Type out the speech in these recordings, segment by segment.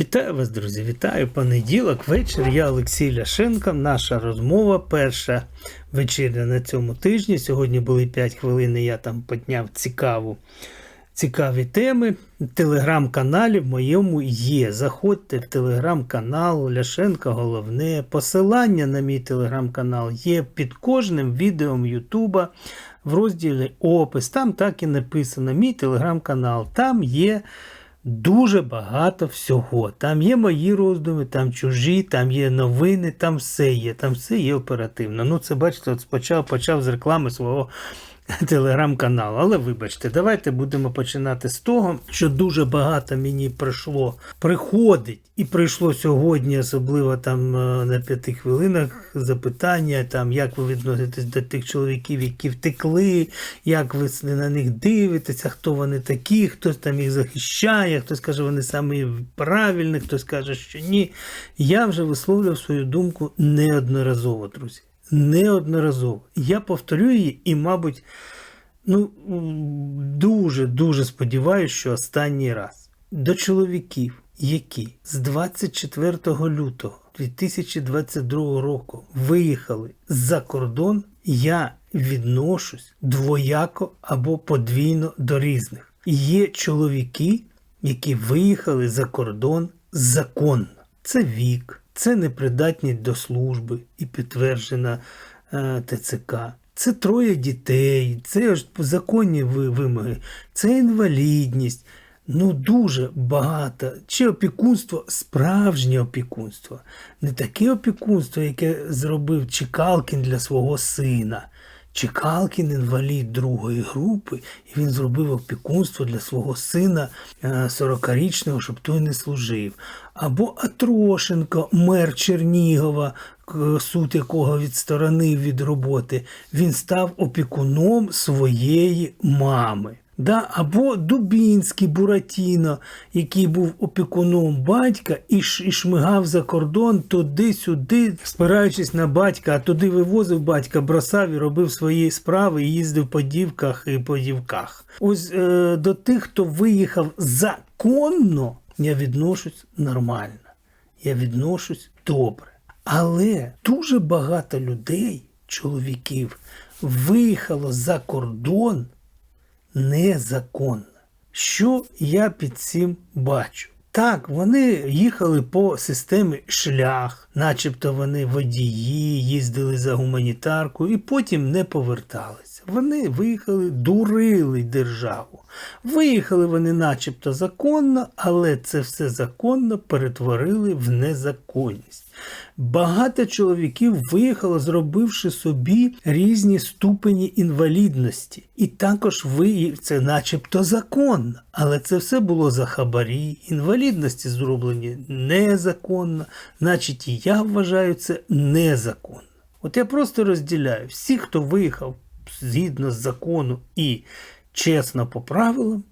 Вітаю вас, друзі! Вітаю понеділок, вечір. Я Олексій Ляшенко. Наша розмова перша вечірня на цьому тижні. Сьогодні були 5 хвилин. Я там підняв цікаву, цікаві теми. Телеграм-каналі в моєму є. Заходьте в телеграм-канал Ляшенко Головне. Посилання на мій телеграм-канал є під кожним відео Ютуба в розділі Опис. Там так і написано: мій телеграм-канал. Там є. Дуже багато всього. Там є мої роздуми, там чужі, там є новини, там все є, там все є оперативно. Ну, це бачите, от спочатку почав з реклами свого телеграм-каналу. Але вибачте, давайте будемо починати з того, що дуже багато мені прийшло, приходить і прийшло сьогодні, особливо там е, на п'яти хвилинах запитання, там як ви відноситесь до тих чоловіків, які втекли, як ви на них дивитеся, хто вони такі, хтось там їх захищає, хтось каже, вони самі правильні, хтось каже, що ні. Я вже висловлював свою думку неодноразово, друзі неодноразово. Я повторю її і, мабуть, ну, дуже-дуже сподіваюся, що останній раз. До чоловіків, які з 24 лютого 2022 року виїхали за кордон, я відношусь двояко або подвійно до різних. Є чоловіки, які виїхали за кордон законно. Це вік, це непридатність до служби і підтверджена е, ТЦК. Це троє дітей, це ж законні вимоги, це інвалідність. Ну, дуже багато. Чи опікунство, справжнє опікунство. Не таке опікунство, яке зробив Чекалкін для свого сина. Чекалкін інвалід другої групи, і він зробив опікунство для свого сина 40-річного, щоб той не служив. Або Атрошенко, мер Чернігова, суд якого відсторонив від роботи, він став опікуном своєї мами. Да? Або Дубінський Буратіно, який був опікуном батька і і шмигав за кордон туди-сюди, спираючись на батька, а туди вивозив батька, бросав і робив свої справи, і їздив по дівках і по дівках. Ось е, до тих, хто виїхав законно, я відношусь нормально. Я відношусь добре. Але дуже багато людей, чоловіків, виїхало за кордон незаконна. Що я під цим бачу? Так, вони їхали по системі шлях, начебто вони водії, їздили за гуманітарку і потім не поверталися. Вони виїхали, дурили державу. Виїхали вони начебто законно, але це все законно перетворили в незаконність. Багато чоловіків виїхало, зробивши собі різні ступені інвалідності. І також виїв це начебто законно. Але це все було за хабарі, інвалідності зроблені незаконно, значить і я вважаю це незаконно. От я просто розділяю всі, хто виїхав згідно з закону і чесно по правилам,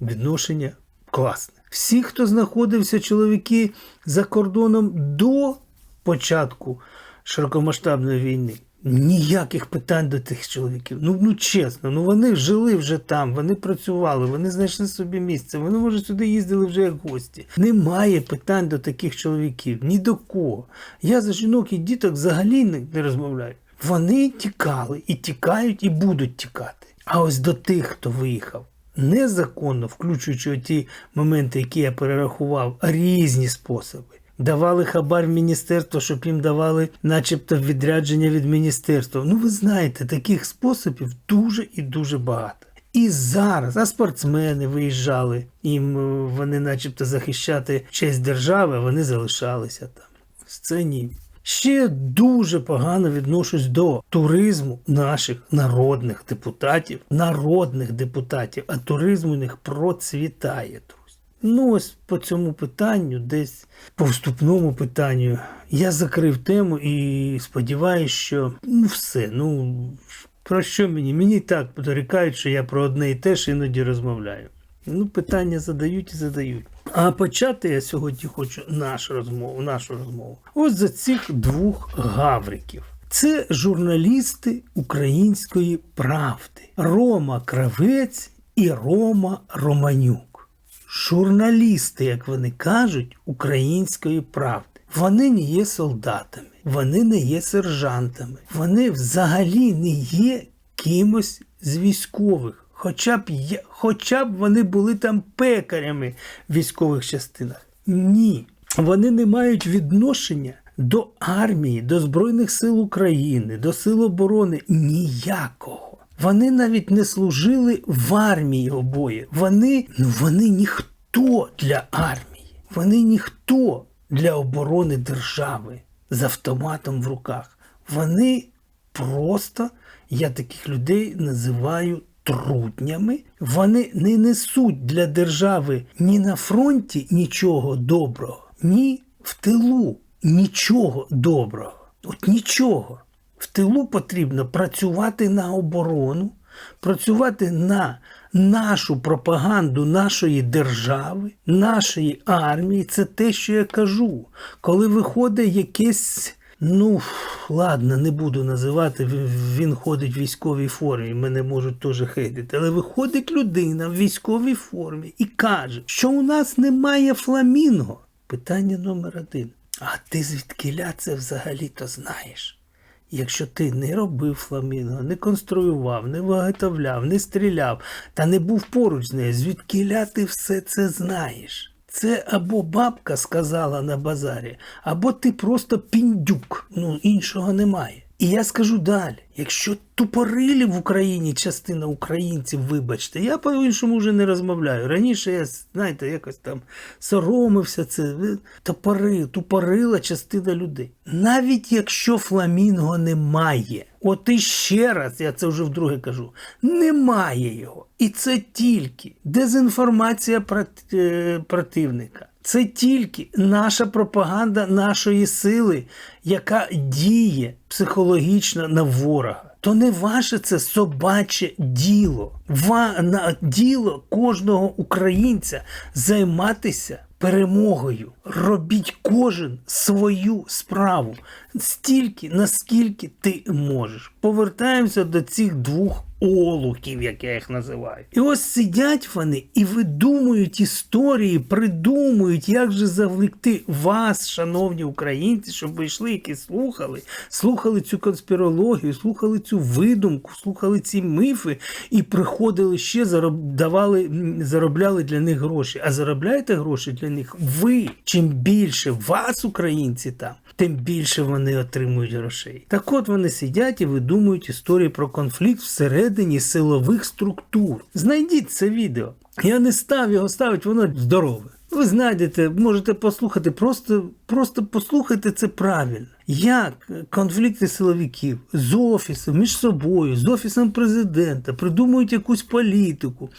відношення класне. Всі, хто знаходився чоловіки за кордоном до початку широкомасштабної війни. Ніяких питань до тих чоловіків. Ну ну чесно, ну вони жили вже там, вони працювали, вони знайшли собі місце, вони, може, сюди їздили вже як гості. Немає питань до таких чоловіків, ні до кого. Я за жінок і діток взагалі не, не розмовляю. Вони тікали і тікають, і будуть тікати. А ось до тих, хто виїхав незаконно, включуючи ті моменти, які я перерахував, різні способи давали хабар в міністерство, щоб їм давали, начебто, відрядження від міністерства. Ну, ви знаєте, таких способів дуже і дуже багато. І зараз, а спортсмени виїжджали, їм е, вони, начебто, захищати честь держави, вони залишалися там. Це ні. Ще дуже погано відношусь до туризму наших народних депутатів, народних депутатів, а туризм у них процвітає. Ну, ось по цьому питанню, десь по вступному питанню, я закрив тему і сподіваюся, що ну все. Ну про що мені? Мені так дорікають, що я про одне і те ж іноді розмовляю. Ну, питання задають і задають. А почати я сьогодні хочу нашу розмову. нашу розмову. Ось за цих двох гавриків. Це журналісти української правди Рома Кравець і Рома Романюк журналісти, як вони кажуть, української правди. Вони не є солдатами, вони не є сержантами, вони взагалі не є кимось з військових. Хоча б, хоча б вони були там пекарями в військових частинах. Ні. Вони не мають відношення до армії, до Збройних сил України, до Сил оборони ніякого. Вони навіть не служили в армії обоє. Вони, ну, вони ніхто для армії. Вони ніхто для оборони держави з автоматом в руках. Вони просто, я таких людей називаю трутнями. Вони не несуть для держави ні на фронті нічого доброго, ні в тилу нічого доброго. От нічого. В тилу потрібно працювати на оборону, працювати на нашу пропаганду нашої держави, нашої армії. Це те, що я кажу. Коли виходить якесь. Ну, ладно, не буду називати, він ходить в військовій формі, мене можуть теж хейтити. Але виходить людина в військовій формі і каже, що у нас немає фламінго. Питання номер один. А ти звідкиля це взагалі-то знаєш? Якщо ти не робив фламінго, не конструював, не виготовляв, не стріляв та не був поруч з нею, звідкиля ти все це знаєш? Це або бабка сказала на базарі, або ти просто піндюк. Ну іншого немає. І я скажу далі: якщо тупорилі в Україні частина українців, вибачте, я по-іншому вже не розмовляю. Раніше я, знаєте, якось там соромився це. Топори, тупорила частина людей. Навіть якщо фламінго немає, от і ще раз, я це вже вдруге кажу, немає його. І це тільки дезінформація прот- е, противника. Це тільки наша пропаганда нашої сили, яка діє психологічно на ворога. То не ваше це собаче діло. Ва, на, діло кожного українця займатися перемогою. Робіть кожен свою справу стільки, наскільки ти можеш. Повертаємося до цих двох олухів, як я їх називаю. І ось сидять вони і видумують історії, придумують, як же завлекти вас, шановні українці, щоб ви йшли, які слухали, слухали цю конспірологію, слухали цю видумку, слухали ці міфи і приходили ще давали, заробляли для них гроші. А заробляєте гроші для них ви. Чим більше вас, українці, там, тим більше вони отримують грошей. Так от вони сидять і видумують історії про конфлікт всередині силових структур. Знайдіть це відео. Я не став його ставити, воно здорове. Ви знайдете, можете послухати, просто, просто послухайте це правильно. Як конфлікти силовиків з офісом, між собою, з офісом президента придумують якусь політику,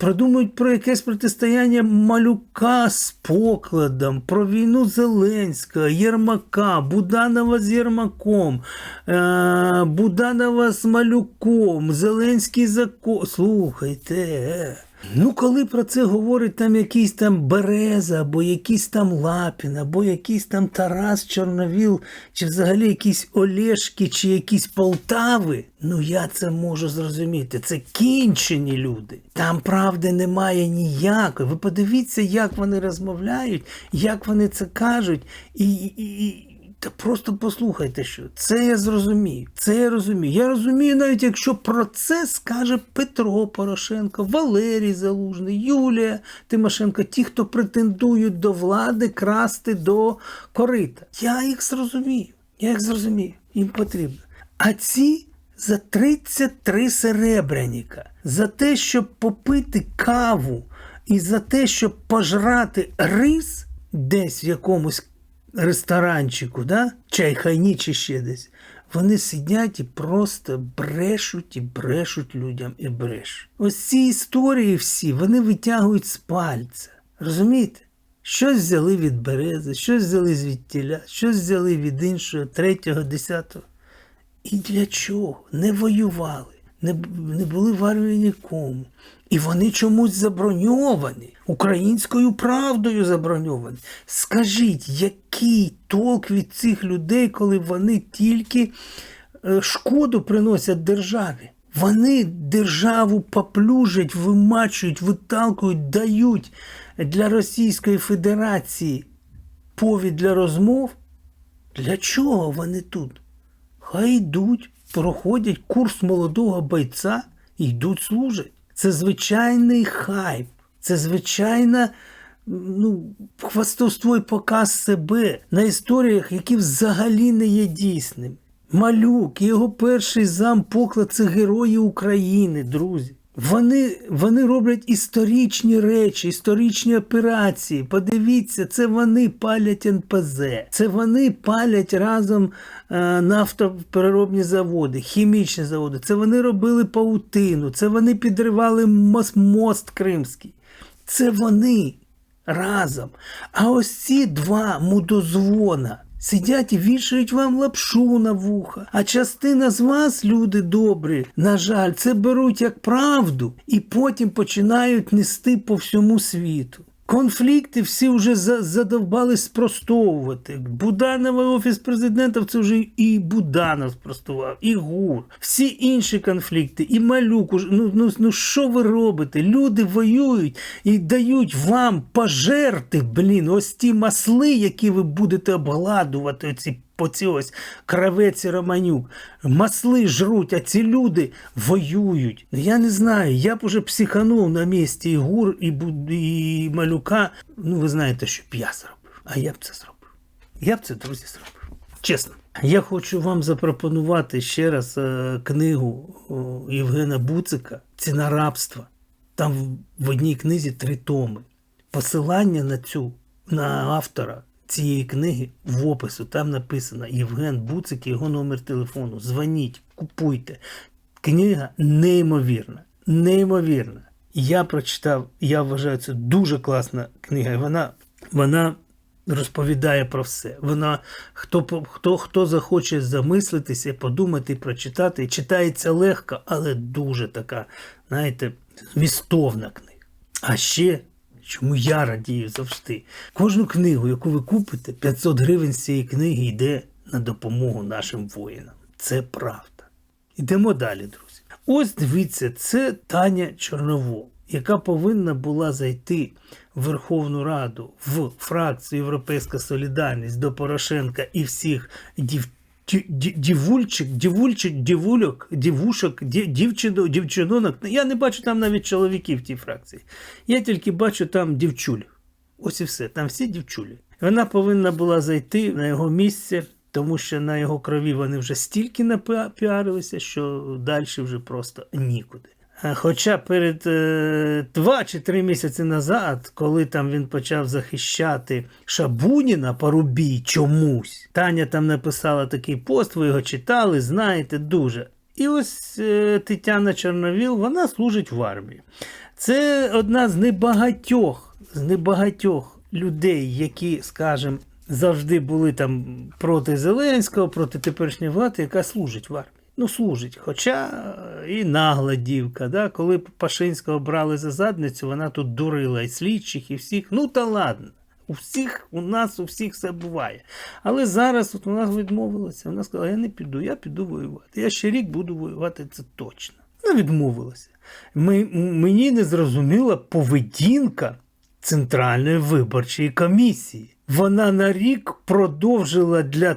придумують про якесь протистояння малюка з покладом, про війну Зеленського, Єрмака, Буданова з Єрмаком, е- Буданова з малюком, Зеленський закон. Слухайте. Ну, коли про це говорить там якийсь там Береза, або якийсь там Лапін, або якийсь там Тарас Чорновіл, чи взагалі якісь Олешки, чи якісь Полтави, ну я це можу зрозуміти. Це кінчені люди. Там правди немає ніякої. Ви подивіться, як вони розмовляють, як вони це кажуть, і. і, і та просто послухайте, що це я зрозумію. Це я розумію. Я розумію, навіть якщо про це скаже Петро Порошенко, Валерій Залужний, Юлія Тимошенко, ті, хто претендують до влади красти до корита. Я їх зрозумію. Я їх зрозумію. Їм потрібно. А ці за 33 серебряніка, за те, щоб попити каву і за те, щоб пожрати рис десь в якомусь ресторанчику, да? чайхайні чи ще десь, вони сидять і просто брешуть і брешуть людям і брешуть. Ось ці історії всі вони витягують з пальця. Розумієте? Щось взяли від берези, щось взяли звідтіля, щось взяли від іншого, третього, десятого. І для чого? Не воювали, не, не були в армії нікому. І вони чомусь заброньовані, українською правдою заброньовані. Скажіть, який толк від цих людей, коли вони тільки е, шкоду приносять державі? Вони державу поплюжать, вимачують, виталкують, дають для Російської Федерації повід для розмов. Для чого вони тут? Хай йдуть, проходять курс молодого бойця і йдуть служить. Це звичайний хайп, це звичайна ну, хвастовство і показ себе на історіях, які взагалі не є дійсними. Малюк і його перший зам поклад це герої України, друзі. Вони, вони роблять історичні речі, історичні операції. Подивіться, це вони палять НПЗ, це вони палять разом е, нафтопереробні заводи, хімічні заводи. Це вони робили паутину, це вони підривали мост, мост Кримський. Це вони разом. А ось ці два мудозвона сидять і вішають вам лапшу на вуха. А частина з вас, люди добрі, на жаль, це беруть як правду і потім починають нести по всьому світу. Конфлікти всі вже задовбали спростовувати. Буданова офіс президента це вже і Буданов спростував, і ГУР, всі інші конфлікти, і малюк. Ну, ну, ну що ви робите? Люди воюють і дають вам пожерти, блін, ось ті масли, які ви будете обгладувати, оці оці ось кравець і Романюк. Масли жруть, а ці люди воюють. Я не знаю, я б уже психанув на місці і гур, і, і малюка. Ну, ви знаєте, що б я зробив. А я б це зробив. Я б це, друзі, зробив. Чесно. Я хочу вам запропонувати ще раз е, книгу о, Євгена Буцика Ціна рабства. Там в- в одній книзі три томи. Посилання на цю, на автора цієї книги в опису. Там написано Євген Буцик його номер телефону. Дзвоніть, купуйте. Книга неймовірна. Неймовірна. Я прочитав, я вважаю, це дуже класна книга. Вона, вона розповідає про все. Вона хто, хто, хто захоче замислитися, подумати, прочитати, читається легко, але дуже така, знаєте, змістовна книга. А ще, чому я радію завжди, кожну книгу, яку ви купите, 500 гривень з цієї книги йде на допомогу нашим воїнам. Це правда. Йдемо далі, друзі. Ось дивіться, це Таня Чорновол, яка повинна була зайти в Верховну Раду в фракцію Європейська Солідарність до Порошенка і всіх дів, ді- ді- дівульчик, дівульчик, дівульок, дівушок, дівчину, дівчино, дівчинонок. Я не бачу там навіть чоловіків в тій фракції. Я тільки бачу там дівчуль. Ось і все, там всі дівчулі. Вона повинна була зайти на його місце, тому що на його крові вони вже стільки напіарилися, що далі вже просто нікуди. А Хоча перед е, два чи три місяці назад, коли там він почав захищати Шабуніна Парубій чомусь, Таня там написала такий пост, ви його читали, знаєте, дуже. І ось е, Тетяна Чорновіл, вона служить в армії. Це одна з небагатьох, з небагатьох людей, які, скажімо, завжди були там проти Зеленського, проти теперішньої влади, яка служить в армії. Ну, служить. Хоча е, і нагла дівка. Да? Коли Пашинського брали за задницю, вона тут дурила і слідчих, і всіх. Ну та ладно. У всіх, у нас у всіх все буває. Але зараз от вона відмовилася. Вона сказала, я не піду, я піду воювати. Я ще рік буду воювати, це точно. Вона відмовилася. Ми, мені не зрозуміла поведінка Центральної виборчої комісії. Вона на рік продовжила для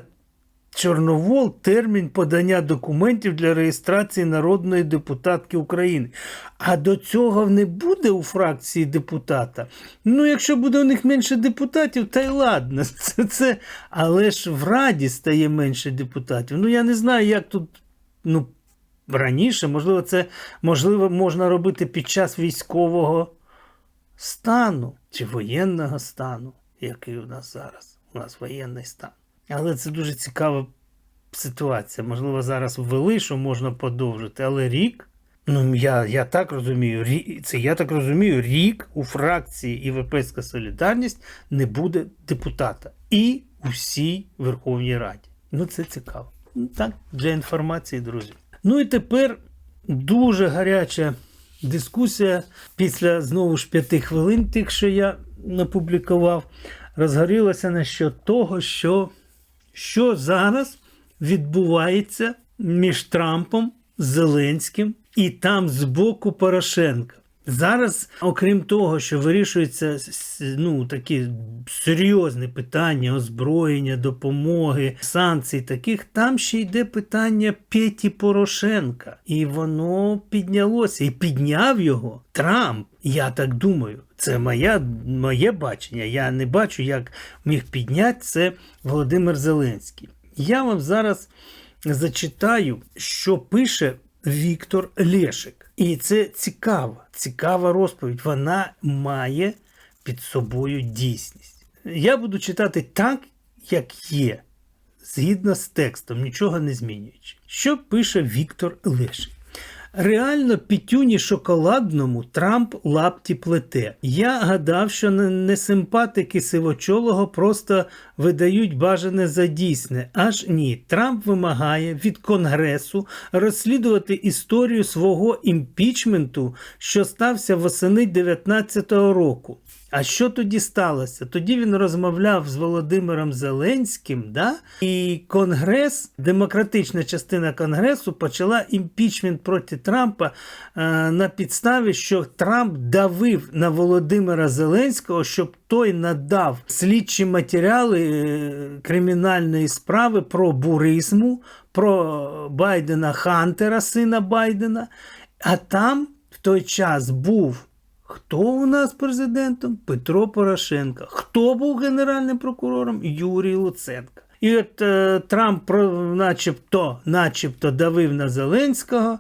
Чорновол термін подання документів для реєстрації народної депутатки України. А до цього не буде у фракції депутата. Ну, якщо буде у них менше депутатів, та й ладно. Це, це... Але ж в Раді стає менше депутатів. Ну, я не знаю, як тут. Ну, раніше, можливо, це можливо можна робити під час військового стану чи воєнного стану, який у нас зараз. У нас воєнний стан. Але це дуже цікава ситуація. Можливо, зараз ввели, що можна подовжити, але рік. Ну, я, я так розумію, рі- це я так розумію, рік у фракції Європейська Солідарність не буде депутата і у всій Верховній Раді. Ну, це цікаво. Ну, так, для інформації, друзі. Ну і тепер дуже гаряча дискусія після знову ж п'яти хвилин, тих, що я напублікував, розгорілася насчет того, що, що зараз відбувається між Трампом, Зеленським і там збоку Порошенка. Зараз, окрім того, що вирішуються ну, такі серйозні питання озброєння, допомоги, санкцій таких, там ще йде питання Петі Порошенка. І воно піднялося і підняв його Трамп. Я так думаю. Це моя, моє бачення. Я не бачу, як міг підняти це Володимир Зеленський. Я вам зараз зачитаю, що пише Віктор Лешик. І це цікаво, цікава розповідь. Вона має під собою дійсність. Я буду читати так, як є, згідно з текстом, нічого не змінюючи. Що пише Віктор Лешик? Реально пітюні шоколадному Трамп лапті плете. Я гадав, що не- симпатики сивочолого просто видають бажане за дійсне. Аж ні. Трамп вимагає від Конгресу розслідувати історію свого імпічменту, що стався восени 19-го року. А що тоді сталося? Тоді він розмовляв з Володимиром Зеленським, да? і Конгрес, демократична частина Конгресу, почала імпічмент проти Трампа е, на підставі, що Трамп давив на Володимира Зеленського, щоб той надав слідчі матеріали е, кримінальної справи про буризму, про Байдена Хантера, сина Байдена. А там в той час був. Хто у нас президентом? Петро Порошенко. Хто був генеральним прокурором? Юрій Луценко. І от е, Трамп начебто, начебто давив на Зеленського,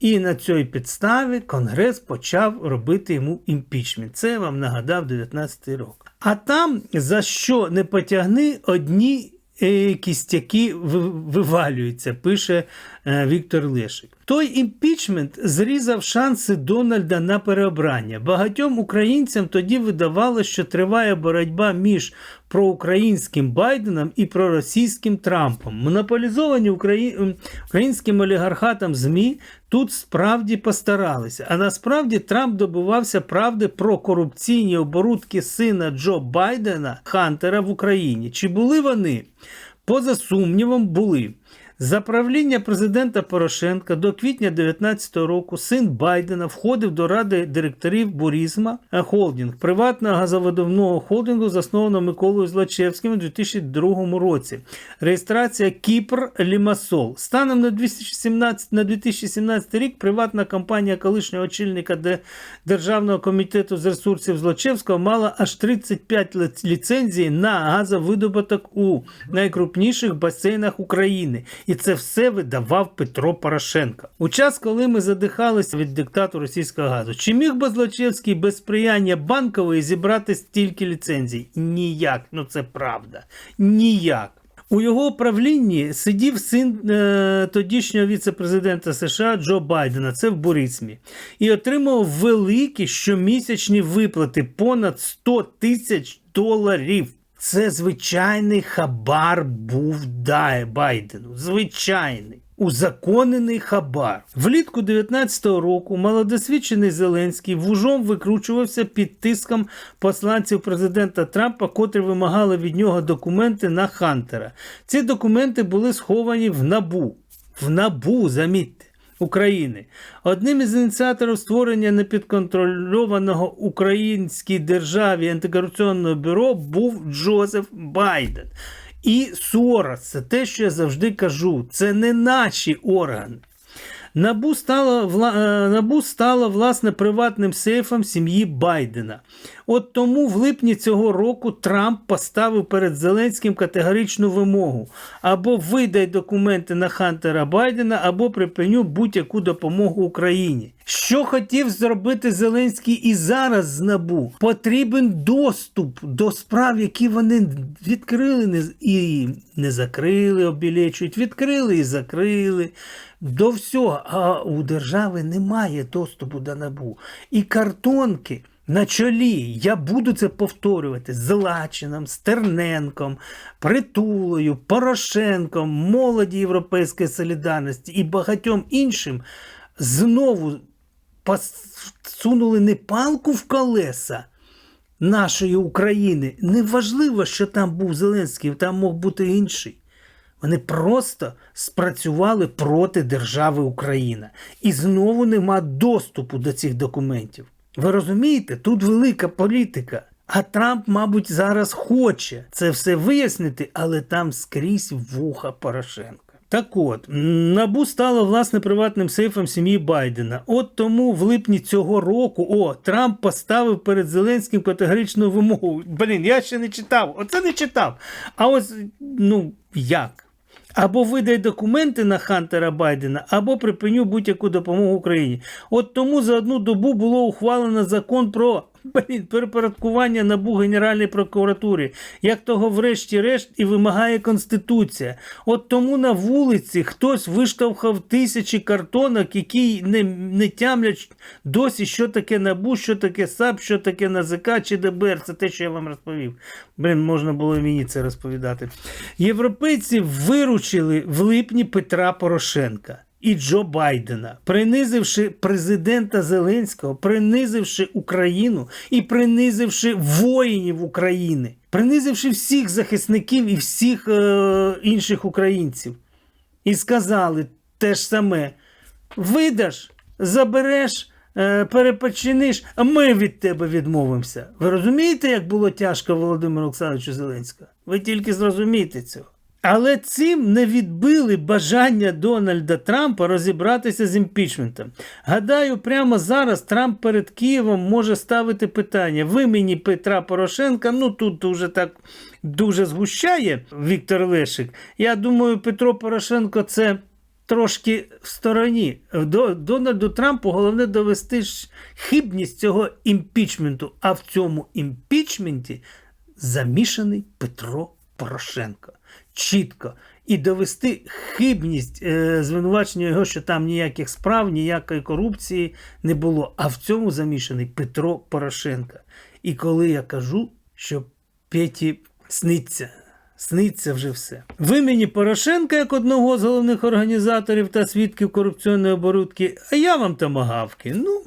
і на цій підставі Конгрес почав робити йому імпічмент. Це вам нагадав 19-й рік. А там за що не потягни одні е, кістяки вивалюються, пише Віктор Лешик. Той імпічмент зрізав шанси Дональда на переобрання. Багатьом українцям тоді видавалося, що триває боротьба між проукраїнським Байденом і проросійським Трампом. Монополізовані Украї... українським олігархатом ЗМІ тут справді постаралися. А насправді Трамп добивався правди про корупційні оборудки сина Джо Байдена Хантера в Україні. Чи були вони? Поза сумнівом, були. За правління президента Порошенка до квітня 2019 року син Байдена входив до ради директорів Бурізма Холдінг, приватного газовидобного холдингу, заснованого Миколою Злачевським у 2002 році. Реєстрація Кіпр Лімасол. Станом на 2017, на 2017 рік приватна компанія колишнього очільника Державного комітету з ресурсів Злочевського мала аж 35 лиц- ліцензій на газовидобуток у найкрупніших басейнах України. І це все видавав Петро Порошенко. У час, коли ми задихалися від диктату російського газу, чи міг би Злочевський без сприяння банкової зібрати стільки ліцензій? Ніяк, ну це правда. Ніяк. У його управлінні сидів син е, тодішнього віце-президента США Джо Байдена, це в Бурисмі, і отримав великі щомісячні виплати понад 100 тисяч доларів. Це звичайний хабар був Дає Байдену. Звичайний. Узаконений хабар. Влітку 19-го року малодосвідчений Зеленський вужом викручувався під тиском посланців президента Трампа, котрі вимагали від нього документи на Хантера. Ці документи були сховані в набу. В набу, замітьте. України. Одним із ініціаторів створення непідконтрольованого українській державі антикорупційного бюро був Джозеф Байден. І Сорос, це те, що я завжди кажу, це не наші органи. Набу стало, е, Набу стало власне приватним сейфом сім'ї Байдена. От тому в липні цього року Трамп поставив перед Зеленським категоричну вимогу: або видай документи на Хантера Байдена, або припиню будь-яку допомогу Україні. Що хотів зробити Зеленський і зараз з набу? Потрібен доступ до справ, які вони відкрили і не закрили, обілечують, відкрили і закрили. До всього, а у держави немає доступу до набу. І картонки на чолі, я буду це повторювати, з Лачином, Стерненком, Притулою, Порошенком, молоді Європейської солідарності і багатьом іншим знову посунули не палку в колеса нашої України. Неважливо, що там був Зеленський, там мог бути інший. Вони просто спрацювали проти держави Україна. І знову нема доступу до цих документів. Ви розумієте, тут велика політика. А Трамп, мабуть, зараз хоче це все вияснити, але там скрізь вуха Порошенка. Так от, набу стало власне приватним сейфом сім'ї Байдена. От тому в липні цього року о, Трамп поставив перед Зеленським категоричну вимогу. Блін, я ще не читав. Оце не читав. А ось ну як? Або видай документи на Хантера Байдена, або припиню будь-яку допомогу Україні. От тому за одну добу було ухвалено закон про блін, перепорядкування набу Генеральній прокуратурі, як того врешті-решт і вимагає Конституція. От тому на вулиці хтось виштовхав тисячі картонок, які не, не тямлять досі, що таке набу, що таке САП, що таке НАЗК чи ДБР. Це те, що я вам розповів. Блін, можна було і мені це розповідати. Європейці виручили в липні Петра Порошенка. І Джо Байдена, принизивши президента Зеленського, принизивши Україну і принизивши воїнів України, принизивши всіх захисників і всіх е, інших українців, і сказали те ж саме: видаш, забереш, е, перепочиниш, а ми від тебе відмовимося. Ви розумієте, як було тяжко Володимиру Олександровичу Зеленського? Ви тільки зрозумієте цього. Але цим не відбили бажання Дональда Трампа розібратися з імпічментом. Гадаю, прямо зараз Трамп перед Києвом може ставити питання: ви мені Петра Порошенка, ну тут вже так дуже згущає Віктор Лешик. Я думаю, Петро Порошенко це. Трошки в стороні. До Дональду Трампу головне довести хибність цього імпічменту. А в цьому імпічменті замішаний Петро Порошенко чітко і довести хибність е, звинувачення його, що там ніяких справ, ніякої корупції не було. А в цьому замішаний Петро Порошенко. І коли я кажу, що Петі сниться. Сниться вже все. В імені Порошенка, як одного з головних організаторів та свідків корупційної оборудки, а я вам тамагавки. Ну,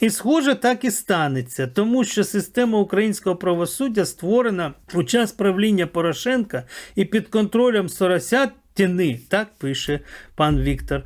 і, схоже, так і станеться, тому що система українського правосуддя створена у час правління Порошенка і під контролем Соросятіни, так пише пан Віктор,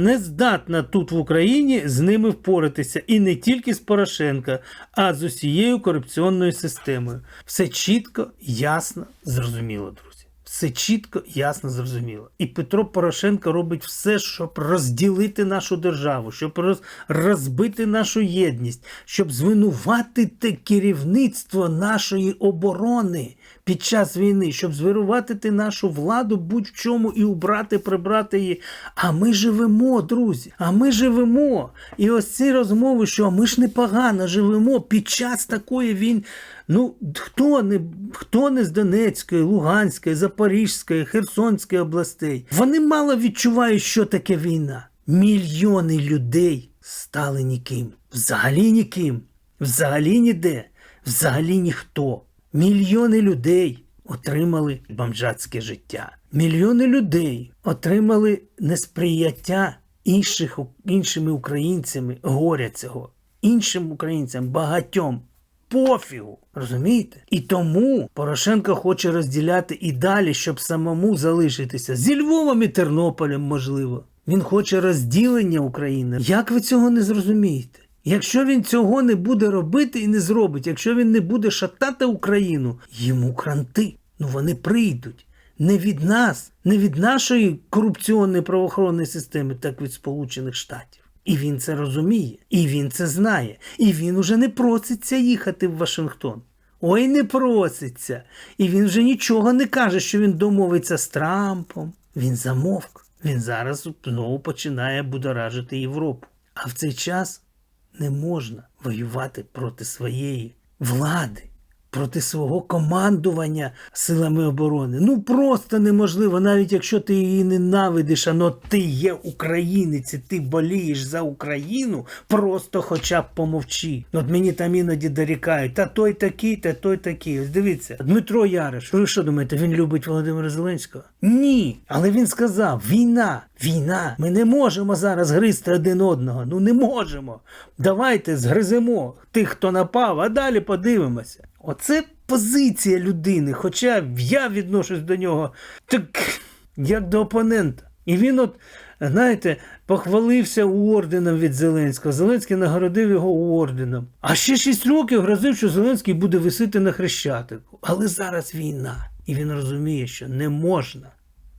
не здатна тут в Україні з ними впоратися. І не тільки з Порошенка, а з усією корупційною системою. Все чітко, ясно, зрозуміло, друзі. Все чітко, ясно, зрозуміло. І Петро Порошенко робить все, щоб розділити нашу державу, щоб роз... розбити нашу єдність, щоб звинуватити керівництво нашої оборони під час війни, щоб звинуватити нашу владу будь-в чому і убрати, прибрати її. А ми живемо, друзі. А ми живемо. І ось ці розмови, що ми ж непогано живемо під час такої війни. Ну, хто не хто не з Донецької, Луганської, Запорізької, Херсонської областей, вони мало відчувають, що таке війна. Мільйони людей стали ніким. Взагалі ніким. Взагалі ніде. Взагалі ніхто. Мільйони людей отримали бомжацьке життя. Мільйони людей отримали несприяття інших, іншими українцями горя цього, іншим українцям багатьом пофігу. Розумієте? І тому Порошенко хоче розділяти і далі, щоб самому залишитися зі Львовом і Тернополем, можливо. Він хоче розділення України. Як ви цього не зрозумієте? Якщо він цього не буде робити і не зробить, якщо він не буде шатати Україну, йому кранти. Ну вони прийдуть. Не від нас, не від нашої корупційної правоохоронної системи, так від Сполучених Штатів. І він це розуміє, і він це знає, і він уже не проситься їхати в Вашингтон. Ой, не проситься. І він вже нічого не каже, що він домовиться з Трампом. Він замовк. Він зараз знову починає будоражити Європу. А в цей час не можна воювати проти своєї влади проти свого командування силами оборони. Ну просто неможливо, навіть якщо ти її ненавидиш, ано ти є українець, і ти болієш за Україну, просто хоча б помовчи. От мені там іноді дорікають, та той такий, та той такий. Ось дивіться, Дмитро Яриш, ви що думаєте, він любить Володимира Зеленського? Ні. Але він сказав: війна, війна. Ми не можемо зараз гризти один одного. Ну не можемо. Давайте згриземо тих, хто напав, а далі подивимося. Оце позиція людини. Хоча я відношусь до нього так як до опонента. І він, от, знаєте, похвалився орденом від Зеленського. Зеленський нагородив його орденом. А ще 6 років грозив, що Зеленський буде висити на хрещатику. Але зараз війна. І він розуміє, що не можна.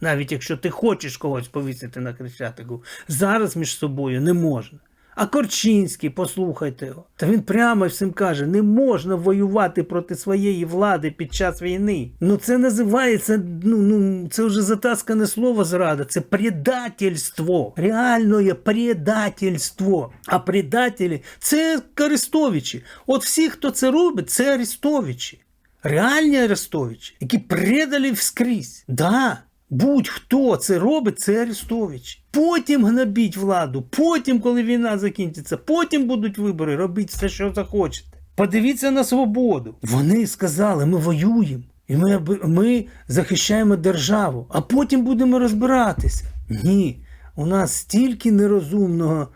Навіть якщо ти хочеш когось повісити на хрещатику, зараз між собою не можна. А Корчинський, послухайте його. Та він прямо всім каже: не можна воювати проти своєї влади під час війни. Ну це називається, ну, ну це вже затаскане слово зрада, це предательство. Реальне предательство. А предателі це Арестовичі. От всі, хто це робить, це Арестовичі. Реальні Арестовичі, які предали вскрізь. Да, Будь-хто це робить, це Арестович. Потім гнобіть владу, потім, коли війна закінчиться, потім будуть вибори, робіть все, що захочете. Подивіться на свободу. Вони сказали, ми воюємо, і ми, ми захищаємо державу, а потім будемо розбиратися. Ні, у нас стільки нерозумного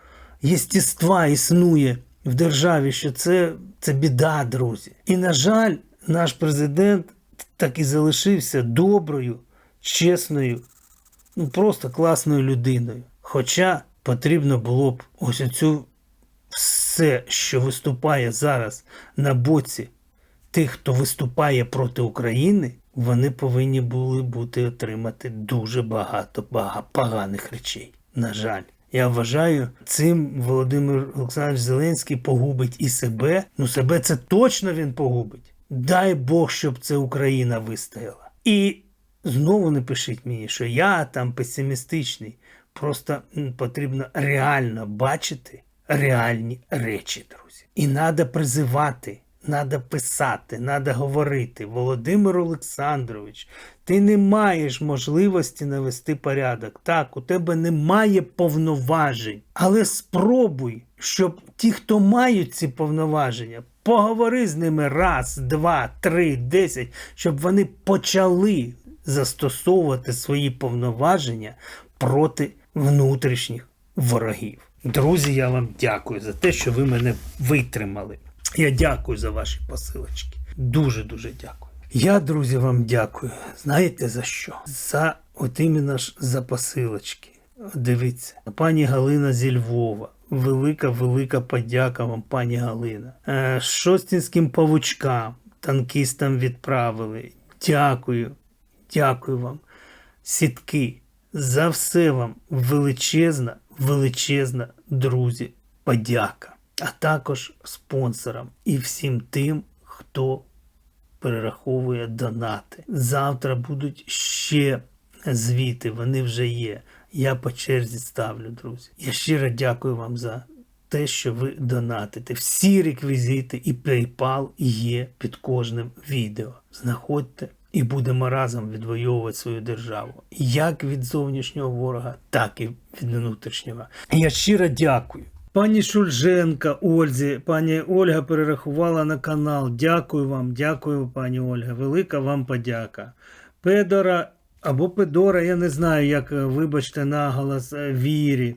єстіства існує в державі, що це, це біда, друзі. І, на жаль, наш президент так і залишився доброю чесною, ну просто класною людиною. Хоча потрібно було б ось цю все, що виступає зараз на боці тих, хто виступає проти України, вони повинні були бути отримати дуже багато поганих речей. На жаль. Я вважаю, цим Володимир Олександрович Зеленський погубить і себе. Ну, себе це точно він погубить. Дай Бог, щоб це Україна вистояла. І Знову не пишіть мені, що я там песимістичний. Просто потрібно реально бачити реальні речі, друзі. І треба призивати, треба писати, треба говорити. Володимир Олександрович, ти не маєш можливості навести порядок. Так, у тебе немає повноважень. Але спробуй, щоб ті, хто мають ці повноваження, поговори з ними раз, два, три, десять, щоб вони почали застосовувати свої повноваження проти внутрішніх ворогів. Друзі, я вам дякую за те, що ви мене витримали. Я дякую за ваші посилочки. Дуже дуже дякую. Я, друзі, вам дякую. Знаєте за що? За от іменно ж за посилочки. Дивіться, пані Галина зі Львова. Велика, велика подяка вам, пані Галина. Е, Шостінським павучкам, танкістам відправили. Дякую. Дякую вам, сітки, за все вам величезна, величезна, друзі, подяка. А також спонсорам і всім тим, хто перераховує донати. Завтра будуть ще звіти, вони вже є. Я по черзі ставлю, друзі. Я щиро дякую вам за те, що ви донатите. Всі реквізити і PayPal є під кожним відео. Знаходьте і будемо разом відвоювати свою державу. Як від зовнішнього ворога, так і від внутрішнього. Я щиро дякую. Пані Шульженка Ользі, пані Ольга перерахувала на канал. Дякую вам, дякую, пані Ольга. Велика вам подяка. Педора або Педора, я не знаю, як вибачте наголос е, Вірі.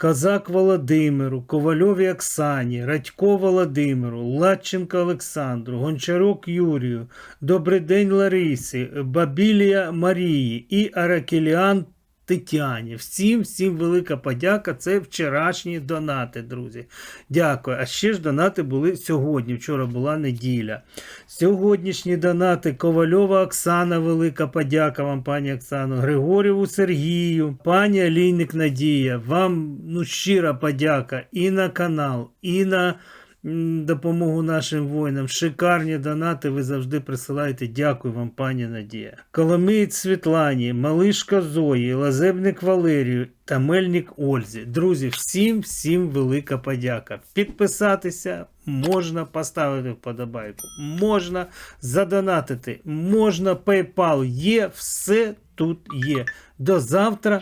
Козак Володимиру, Ковальові Оксані, Радько Володимиру, Ладченко Олександру, Гончарук Юрію, Добрий день Ларисі, Бабілія Марії і Аракеліан Тетяні. Всім, всім велика подяка. Це вчорашні донати, друзі. Дякую. А ще ж донати були сьогодні. Вчора була неділя. Сьогоднішні донати Ковальова Оксана, велика подяка вам, пані Оксано, Григорєву Сергію, пані Алійник Надія. Вам ну, щира подяка і на канал, і на допомогу нашим воїнам. Шикарні донати ви завжди присилаєте. Дякую вам, пані Надія. Коломиєць Світлані, Малишка Зої, Лазебник Валерію та Мельник Ользі. Друзі, всім всім велика подяка. Підписатися можна, поставити вподобайку, можна задонатити, можна PayPal. Є, все тут є. До завтра.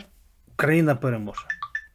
Україна переможе.